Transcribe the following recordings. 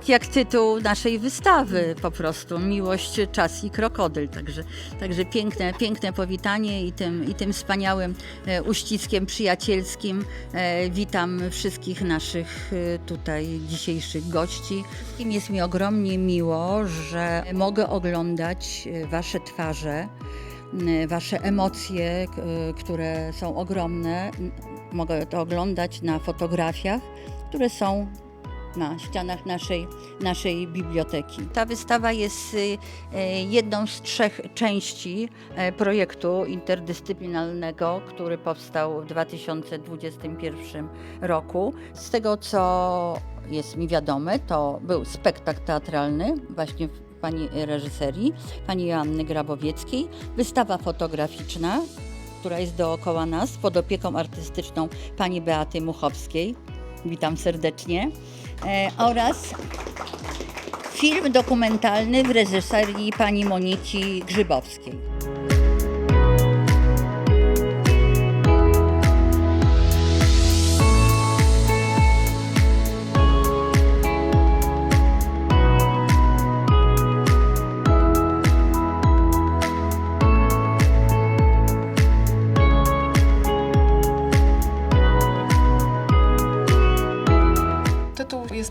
Tak jak tytuł naszej wystawy po prostu, Miłość, Czas i Krokodyl. Także, także piękne, piękne powitanie i tym, i tym wspaniałym e, uściskiem przyjacielskim e, witam wszystkich naszych e, tutaj dzisiejszych gości. Jest mi ogromnie miło, że mogę oglądać Wasze twarze, Wasze emocje, które są ogromne. Mogę to oglądać na fotografiach, które są na ścianach naszej, naszej biblioteki. Ta wystawa jest y, e, jedną z trzech części e, projektu interdyscyplinarnego, który powstał w 2021 roku. Z tego, co jest mi wiadome, to był spektakl teatralny właśnie pani reżyserii, pani Joanny Grabowieckiej, wystawa fotograficzna, która jest dookoła nas, pod opieką artystyczną pani Beaty Muchowskiej. Witam serdecznie. E, oraz film dokumentalny w reżyserii pani Moniki Grzybowskiej.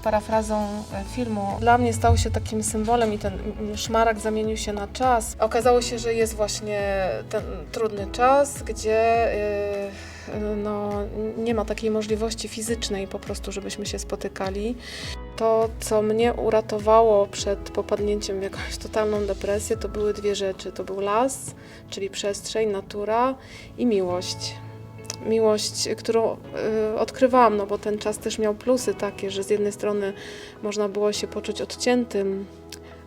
Parafrazą e, filmu. Dla mnie stał się takim symbolem i ten szmarak zamienił się na czas. Okazało się, że jest właśnie ten trudny czas, gdzie yy, no, nie ma takiej możliwości fizycznej po prostu, żebyśmy się spotykali. To, co mnie uratowało przed popadnięciem w jakąś totalną depresję, to były dwie rzeczy. To był las, czyli przestrzeń, natura i miłość miłość, którą y, odkrywałam, no bo ten czas też miał plusy takie, że z jednej strony można było się poczuć odciętym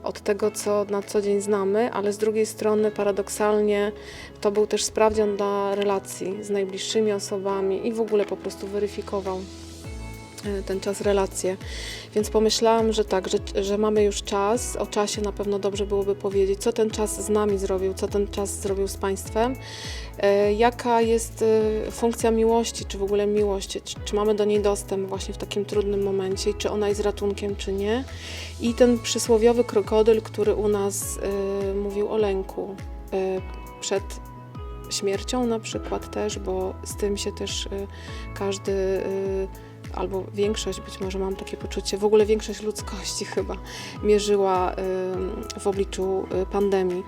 od tego, co na co dzień znamy, ale z drugiej strony paradoksalnie to był też sprawdzian dla relacji z najbliższymi osobami i w ogóle po prostu weryfikował ten czas relacje. Więc pomyślałam, że tak, że, że mamy już czas, o czasie na pewno dobrze byłoby powiedzieć, co ten czas z nami zrobił, co ten czas zrobił z Państwem, e, jaka jest e, funkcja miłości, czy w ogóle miłość, czy, czy mamy do niej dostęp właśnie w takim trudnym momencie, i czy ona jest ratunkiem, czy nie. I ten przysłowiowy krokodyl, który u nas e, mówił o lęku e, przed śmiercią na przykład też, bo z tym się też e, każdy e, albo większość, być może mam takie poczucie, w ogóle większość ludzkości chyba mierzyła w obliczu y, pandemii.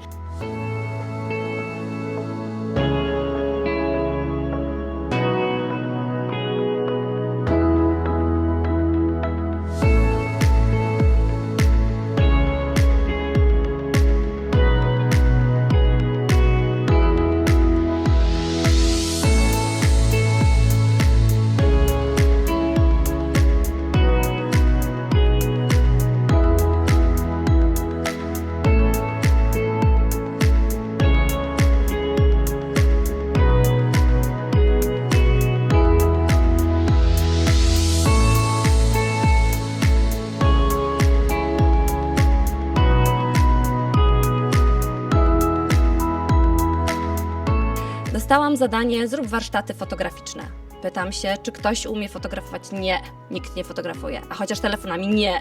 Dostałam zadanie, zrób warsztaty fotograficzne. Pytam się, czy ktoś umie fotografować? Nie, nikt nie fotografuje. A chociaż telefonami? Nie.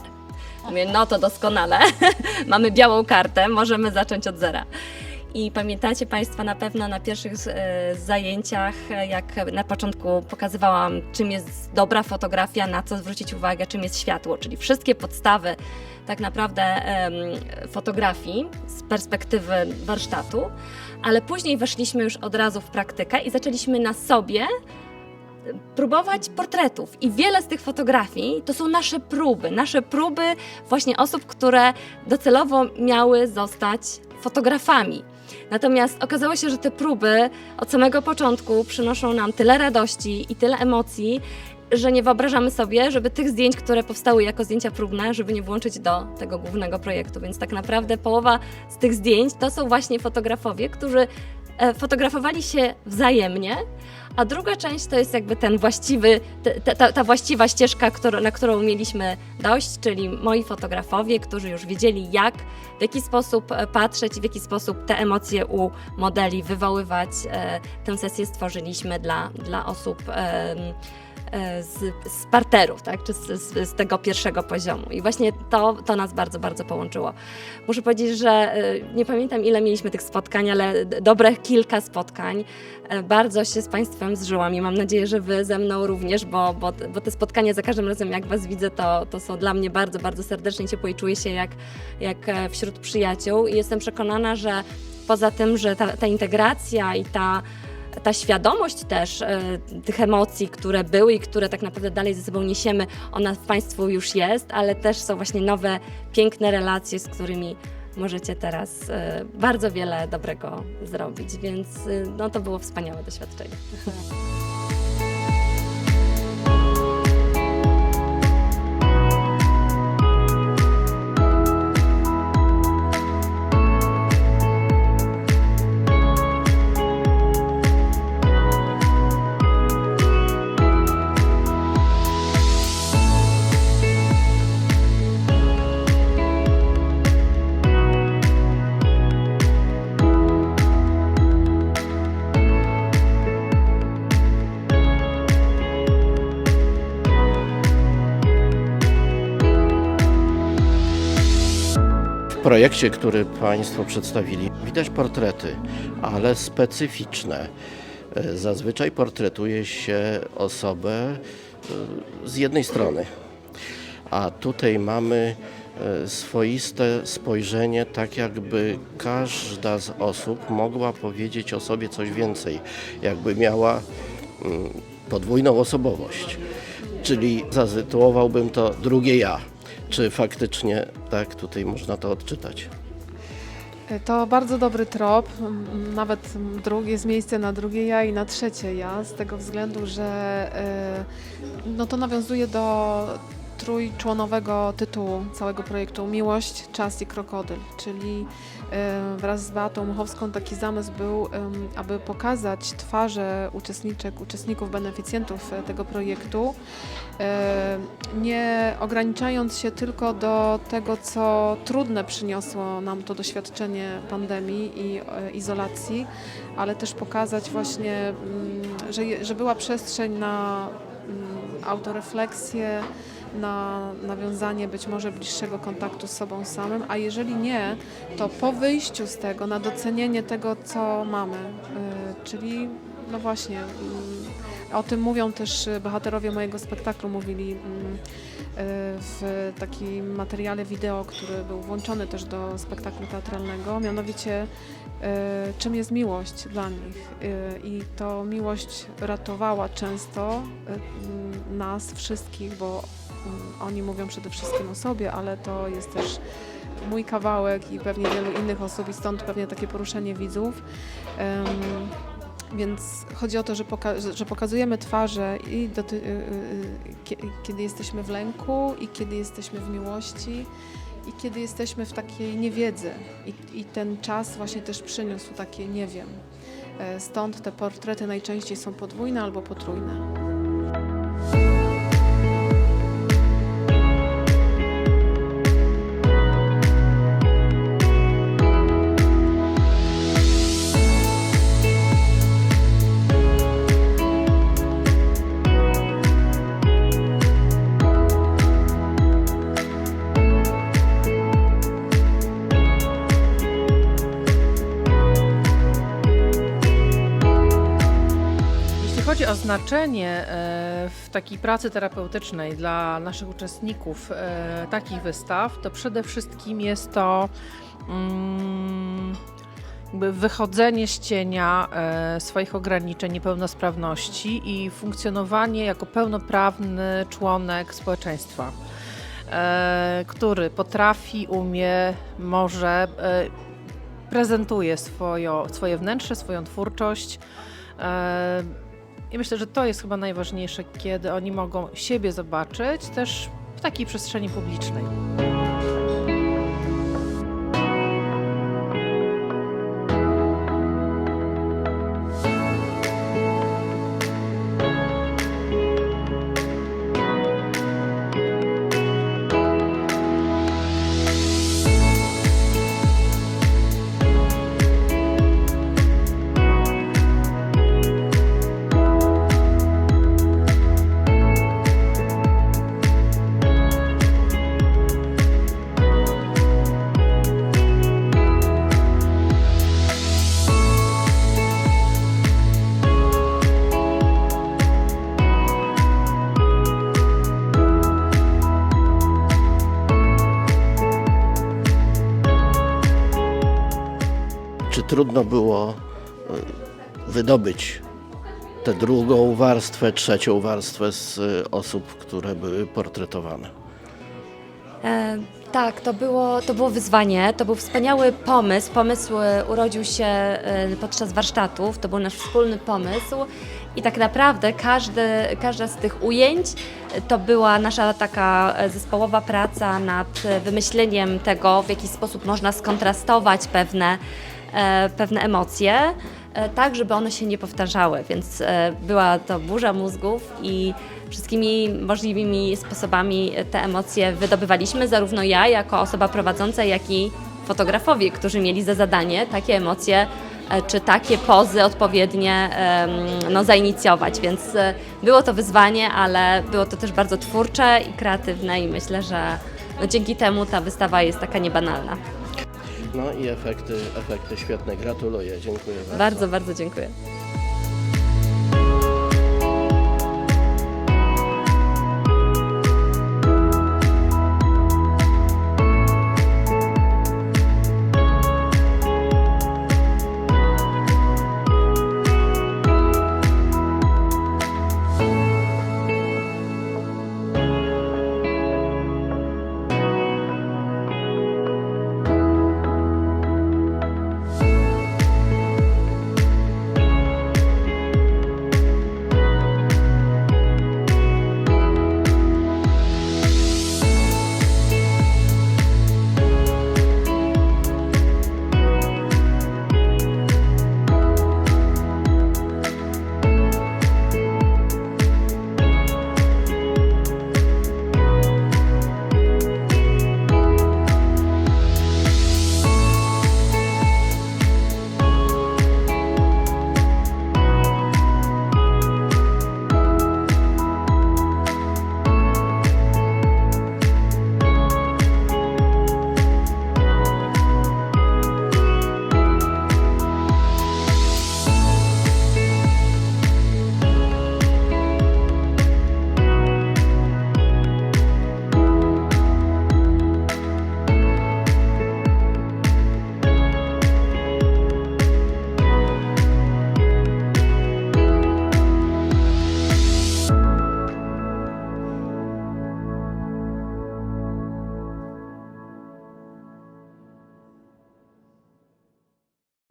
Mówię, no to doskonale. Mamy białą kartę, możemy zacząć od zera. I pamiętacie Państwo na pewno na pierwszych e, zajęciach, e, jak na początku pokazywałam, czym jest dobra fotografia, na co zwrócić uwagę, czym jest światło, czyli wszystkie podstawy tak naprawdę fotografii z perspektywy warsztatu, ale później weszliśmy już od razu w praktykę i zaczęliśmy na sobie próbować portretów. I wiele z tych fotografii to są nasze próby, nasze próby właśnie osób, które docelowo miały zostać fotografami. Natomiast okazało się, że te próby od samego początku przynoszą nam tyle radości i tyle emocji, że nie wyobrażamy sobie, żeby tych zdjęć, które powstały jako zdjęcia próbne, żeby nie włączyć do tego głównego projektu. Więc tak naprawdę połowa z tych zdjęć to są właśnie fotografowie, którzy fotografowali się wzajemnie, a druga część to jest jakby ten właściwy, te- ta, ta właściwa ścieżka, na którą mieliśmy dojść, czyli moi fotografowie, którzy już wiedzieli jak, w jaki sposób e, patrzeć i w jaki sposób te emocje u modeli wywoływać. E, Tę sesję stworzyliśmy dla, dla osób e, z, z parterów, tak? czy z, z, z tego pierwszego poziomu. I właśnie to, to nas bardzo, bardzo połączyło. Muszę powiedzieć, że e, nie pamiętam ile mieliśmy tych spotkań, ale dobre kilka spotkań. E, Bardzo się z Państwem zżyłam i mam nadzieję, że Wy ze mną również, bo, bo, bo te spotkania za każdym razem, jak Was widzę, to, to są dla mnie bardzo, bardzo serdecznie ciepłe i czuję się jak, jak e, wśród przyjaciół. I jestem przekonana, że poza tym, że ta, ta integracja i ta, ta świadomość też e, tych emocji, które były i które tak naprawdę dalej ze sobą niesiemy, ona w Państwu już jest, ale też są właśnie nowe, piękne relacje, z którymi możecie teraz e, bardzo wiele dobrego zrobić, więc e, no, to było wspaniałe doświadczenie. projekcie, który Państwo przedstawili, widać portrety, ale specyficzne. E, Zazwyczaj portretuje się osobę e, z jednej strony, a tutaj mamy e, swoiste spojrzenie, tak jakby każda z osób mogła powiedzieć o sobie coś więcej, jakby miała mm, podwójną osobowość. Czyli zatytułowałbym to drugie ja. Czy faktycznie tak tutaj można to odczytać? To bardzo dobry trop. Nawet drugie jest miejsce na drugie ja i na trzecie ja, z tego względu, że e, no to nawiązuje do trójczłonowego tytułu całego projektu Miłość, Czas i Krokodyl, czyli e, wraz z Beatą Muchowską taki zamysł był, aby pokazać twarze uczestniczek, uczestników, beneficjentów e, tego projektu, e, nie ograniczając się tylko do tego, co trudne przyniosło nam to doświadczenie pandemii i izolacji, ale też pokazać właśnie, mm, że, że była przestrzeń na mm, autorefleksję, na nawiązanie być może bliższego kontaktu z sobą samym, a jeżeli nie, to po wyjściu z tego, na docenienie tego, co mamy, y, czyli no właśnie, mm, o tym mówią też y, bohaterowie mojego spektaklu, mówili mm, y, w takim materiale wideo, który był włączony też do spektaklu teatralnego, mianowicie y, czym jest miłość dla nich. Y, I to miłość ratowała często y, nas wszystkich, bo oni mówią przede wszystkim o sobie, ale to jest też mój kawałek i pewnie wielu innych osób i stąd pewnie takie poruszenie widzów. Więc chodzi o to, że, poka- że- pokazujemy twarze i y- y- y- kie- kiedy jesteśmy w lęku i kiedy jesteśmy w miłości i kiedy jesteśmy w takiej niewiedzy. I, I ten czas właśnie też przyniósł takie nie wiem. E, Stąd te portrety najczęściej są podwójne albo potrójne. Chodzi o znaczenie e, w takiej pracy terapeutycznej dla naszych uczestników e, takich wystaw, to przede wszystkim jest to mm, wychodzenie z cienia e, swoich ograniczeń, niepełnosprawności i funkcjonowanie jako pełnoprawny członek społeczeństwa, który potrafi, umie, może, prezentuje swoją, swoje wnętrze, swoją twórczość. I myślę, że to jest chyba najważniejsze, kiedy oni mogą siebie zobaczyć też w takiej przestrzeni publicznej. Trudno było e, wydobyć tę drugą warstwę, trzecią warstwę z e, osób, które były portretowane. E, tak, to było, to było wyzwanie, to był wspaniały pomysł. Pomysł e, urodził się podczas warsztatów, to był nasz wspólny pomysł i tak naprawdę każdy, każda z tych ujęć to była nasza taka zespołowa praca nad wymyśleniem tego, w jaki sposób można skontrastować pewne, pewne emocje, e, tak żeby one się nie powtarzały, więc e, była to burza mózgów i wszystkimi możliwymi sposobami te emocje wydobywaliśmy, zarówno ja jako osoba prowadząca, jak i fotografowie, którzy mieli za zadanie takie emocje e, czy takie pozy odpowiednie no, zainicjować, więc e, było to wyzwanie, ale było to też bardzo twórcze i kreatywne i myślę, że no, dzięki temu ta wystawa jest taka niebanalna. No i efekty, efekty świetne. Gratuluję. Dziękuję bardzo. Bardzo, bardzo dziękuję.